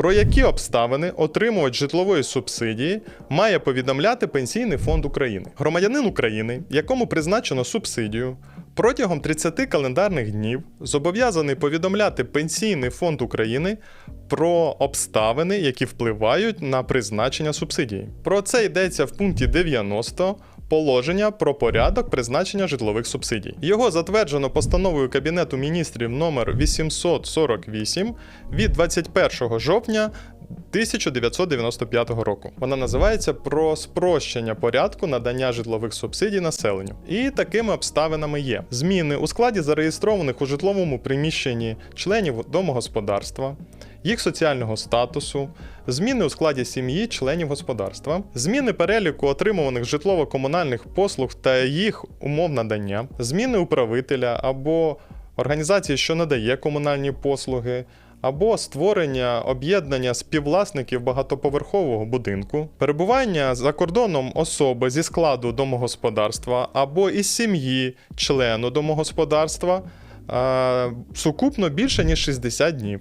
Про які обставини отримувач житлової субсидії має повідомляти Пенсійний фонд України? Громадянин України, якому призначено субсидію, протягом 30 календарних днів зобов'язаний повідомляти Пенсійний фонд України про обставини, які впливають на призначення субсидії. Про це йдеться в пункті 90 положення про порядок призначення житлових субсидій. Його затверджено постановою Кабінету міністрів номер 848 від 21 жовтня 1995 року. Вона називається про спрощення порядку надання житлових субсидій населенню. І такими обставинами є зміни у складі зареєстрованих у житловому приміщенні членів домогосподарства, їх соціального статусу, зміни у складі сім'ї членів господарства, зміни переліку отримуваних житлово-комунальних послуг та їх умов надання, зміни управителя або організації, що надає комунальні послуги, або створення об'єднання співвласників багатоповерхового будинку, перебування за кордоном особи зі складу домогосподарства або із сім'ї члену домогосподарства. Сукупно більше ніж 60 днів.